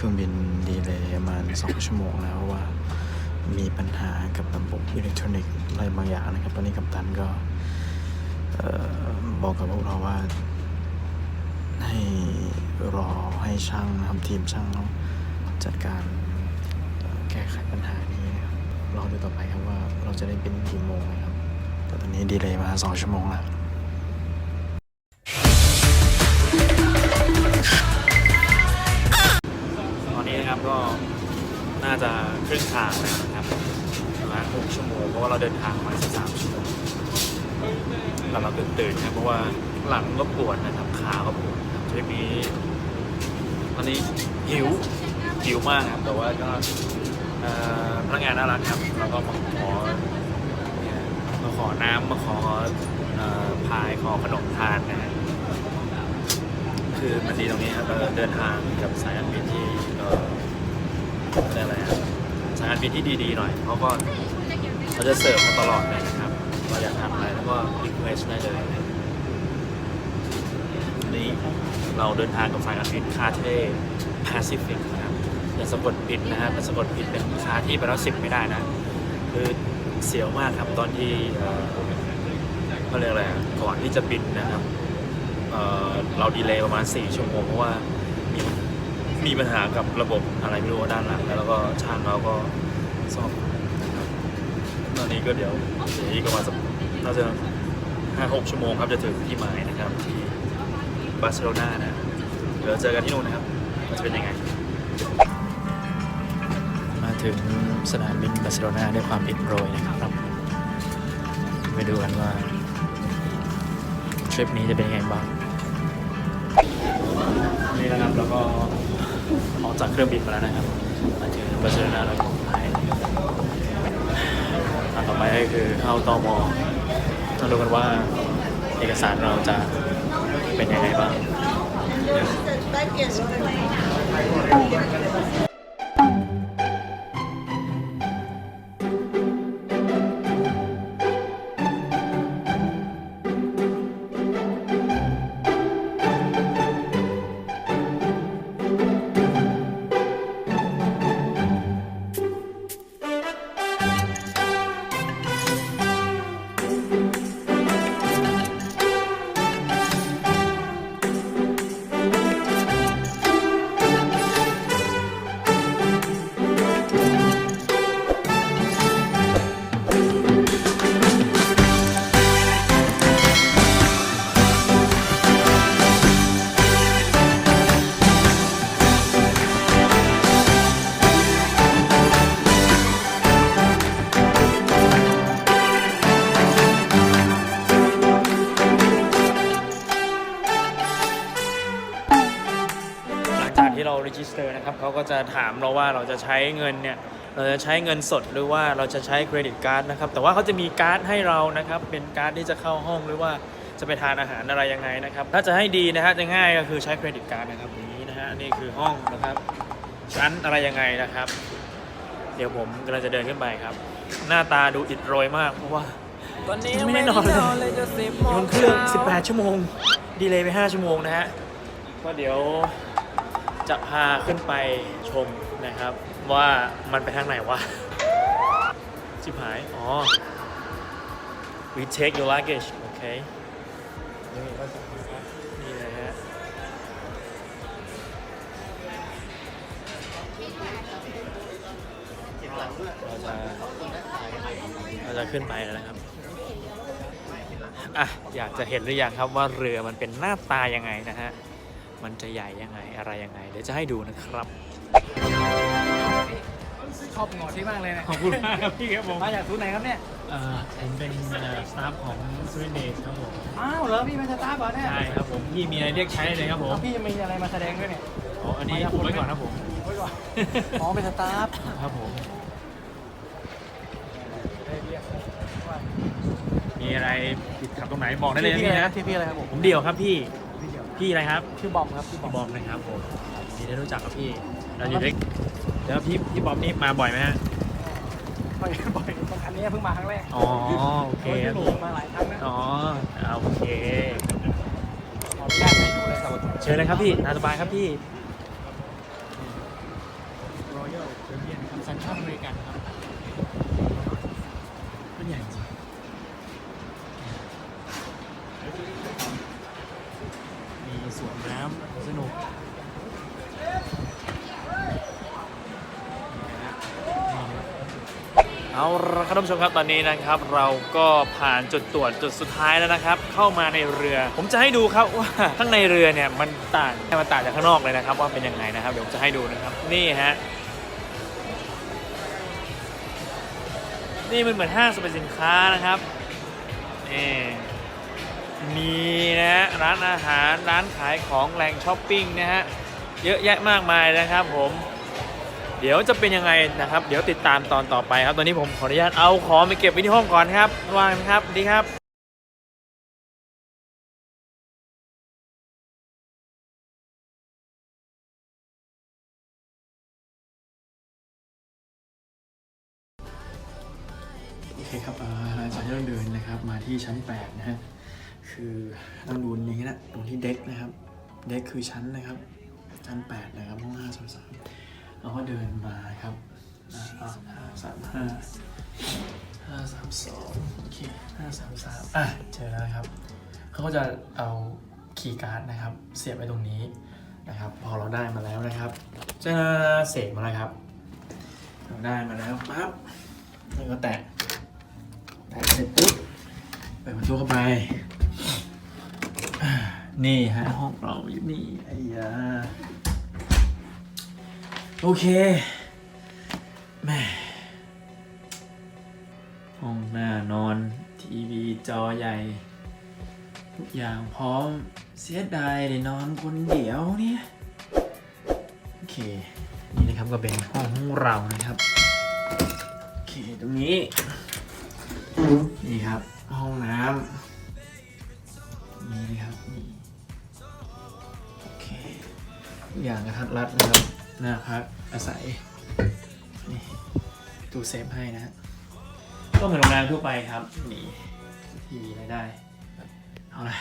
เครื่องบินดีเลย์ประมาณสองชั่วโมงแล้วเพราะว่า มีปัญหากับระบบอิเล็กทรอนิกส์อะไรบางอย่างนะครับ ตอนนี้กัปตันก็บอกกับพวกเราว่า ให้รอให้ช่างทำทีมช่างจัดการแก้ไขปัญหานี้นะครับรอดูต่อไปครับว่าเราจะได้บินกี่โมงนะครับแต่ตอนนี้ดีเลย์มาสองชั่วโมงแล้ว ทางนะครับประมาณหกชั่วโมงเพราะว่าเราเดินทางมาสิบสามชั่วโมงแต่เราตื่นตื่นนะเพราะว่าหลังก็ปวดนะครับขาก็ปวดนะครับทริปนี้ตอนนี้หิวหิวมากครับแต่ว่าก็พนักงานน่ารักครับเราก็มาขอมาขอน้ำมาขอพายขอขนมทานนะฮะคือมันดีตรงนี้ครับเราเดินทางกับสายการบินที่เอ่อเรียกอะไรอะ สายการบินที่ดีๆหน่อยเขาก็เขาจะเสิร์ฟมาตลอดเลยนะครับเราอยากทำอะไรแล้วก็รีเควสได้เลยนี่เราเดินทางกับสายการบินคาเท่แปซิฟิกนะครับอย่าสะกดผิดนะฮะเป็นสะกดผิดเป็นคาที่ไปแล้วสิบไม่ได้นะคือเสียวมากครับตอนที่เขาเรียกอะไรก่อนที่จะบินนะครับเเราดีเลย์ประมาณ 4 ชั่วโมงเพราะว่า มีมีปัญหากับระบบอะไรไม่รู้ด้านหลัง แล้วก็ช่างเราก็ซ่อมนะครับตอนนี้ก็เดี๋ยวเดี๋ยวอีกประมาณสักน่าจะห้าหกชั่วโมงครับจะถึงที่หมายนะครับที่บาร์เซโลนานะเดี๋ยวเจอกันที่นู่นนะครับว่าจะเป็นยังไง มาถึงสนามบินบาร์เซโลนาด้วยความอิดโรยนะครับไปดูกันว่าทริปนี้จะเป็นยังไงบ้างนี่นะครับแล้วก็ ออกจากเครื่องบินมาแล้วนะครับ มาถึงบาร์เซโลนาแล้วก็ไทยอันต่อไปก็คือเข้าตอมอต้องดูกันว่าเอกสารเราจะเป็นยังไงบ้าง จากที่เรา register นะครับเขาก็จะถามเราว่าเราจะใช้เงินเนี่ยเราจะใช้เงินสดหรือว่าเราจะใช้เครดิตการ์ดนะครับแต่ว่าเขาจะมีการ์ดให้เรานะครับเป็นการ์ดที่จะเข้าห้องหรือว่าจะไปทานอาหารอะไรยังไงนะครับถ้าจะให้ดีนะฮะจะง่ายก็คือใช้เครดิตการ์ดนะครับอย่างนี้นะฮะนี่คือห้องนะครับชั้นอะไรยังไงนะครับ เดี๋ยวผมกำลังจะเดินขึ้นไปครับ หน้าตาดูอิดโรยมากเพราะว่าตอนนี้ไม่ได้นอนเลยเลยจะสิบอยู่บนเครื่อง 18 ชั่วโมง ดีเลยไป 5 ชั่วโมงนะฮะก็เดี๋ยว จะพาขึ้นไปชมนะครับ ว่ามันไปทางไหนวะชิบหาย อ๋อ we take your luggage โอเคนี่ก็จะนี่นะฮะเราจะเราจะขึ้นไปแล้วนะครับอะอยากจะเห็นหรือยังครับว่าเรือมันเป็นหน้าตายังไงนะฮะ มันจะใหญ่ยังไงอะไรยังไง เดี๋ยวจะให้ดูนะครับ ชอบหงอที่มากเลยนะขอบคุณมากครับพี่ครับผมมาจากศูนย์ไหนครับเนี่ยเอ่อผมเป็นสตาฟของซูรินเดสครับผมอ้าวเหรอพี่เป็นสตาฟเหรอเนี่ยใช่ครับผมพี่มีอะไรเรียกใช้เลยครับผมแล้วพี่จะมีอะไรมาแสดงด้วยเนี่ยอ๋ออันนี้อุบไว้ก่อนครับผมไว้ก่อนอ๋อเป็นสตาฟครับผมมีอะไรติดขัดตรงไหนบอกได้เลยนะพี่พี่อะไรนะนะที่พี่อะไรครับผมผมเดียวครับพี่ พี่เดียวพี่อะไรครับชื่อบอมครับพี่บอมบอมนะครับผมยินดีได้รู้จักกับพี่ เราอยู่ด้วยแล้วพี่พี่บอมนี่มาบ่อยไหมฮะบ่อยบ่อยตรงคันนี้เพิ่งมาครั้งแรกอ๋อโอเคครับพี่พี่มาหลายครั้งนะอ๋อโอเคขออนุญาตไปดูเลยครับเชิญเลยครับพี่ตามสบายครับพี่สัญชาติอเมริกันครับมันใหญ่จริงมีสวนน้ำสนุก เอาละครับท่านผู้ชมครับตอนนี้นะครับ เราก็ผ่านจุดตรวจจุดสุดท้ายแล้วนะครับ เข้ามาในเรือ ผมจะให้ดูครับว่าข้างในเรือเนี่ยมันต่างมันต่างจากข้างนอกเลยนะครับ ว่าเป็นยังไงนะครับเดี๋ยวผมจะให้ดูนะครับนี่ฮะนี่มันเหมือนห้างสรรพสินค้านะครับนี่มีนะร้านอาหารร้านขายของแหล่งช้อปปิ้งนะฮะเยอะแยะมากมายนะครับผม เดี๋ยวจะเป็นยังไงนะครับ เดี๋ยวติดตามตอนต่อไปครับ ตอนนี้ผมขออนุญาตเอาของไปเก็บไว้ที่ห้องก่อนครับวางครับ ดีครับโอเคครับอ่อหลังจากที่เราเดินนะครับมาที่ชั้น8นะฮะคือต้องดูอย่างนี้นะตรงที่เด็กนะครับ เด็กคือชั้นนะครับ ชั้น 8 นะครับห้อง533 เราก็เดินมาครับห้าสามห้าห้าสามสองโอเคห้าสามสามอะเจอแล้วครับเขาก็จะเอาคีย์การ์ดนะครับ เสียบไว้ตรงนี้นะครับ พอเราได้มาแล้วนะครับจะเสกมาแล้วครับเราได้มาแล้วปั๊บแล้วก็แตะแตะเสร็จปุ๊บเปิดประตูเข้าไป นี่ฮะห้องเราอยู่นี่ไอ้ยา โอเคแม่ห้องหน้านอน ทีวีจอใหญ่ ทุกอย่างพร้อมเสียดายเลยนอนคนเดียวเนี่ย โอเค นี่นะครับก็เป็นห้องของเรานะครับ โอเค ตรงนี้ นี่ครับ ห้องน้ำนี่นะครับ โอเคทุกอย่างกระทัดรัดนะครับ หน้าพักอาศัยนี่ตู้เซฟให้นะฮะก็เหมือนโรงแรมทั่วไปครับนี่ทีวีรายได้เอาละ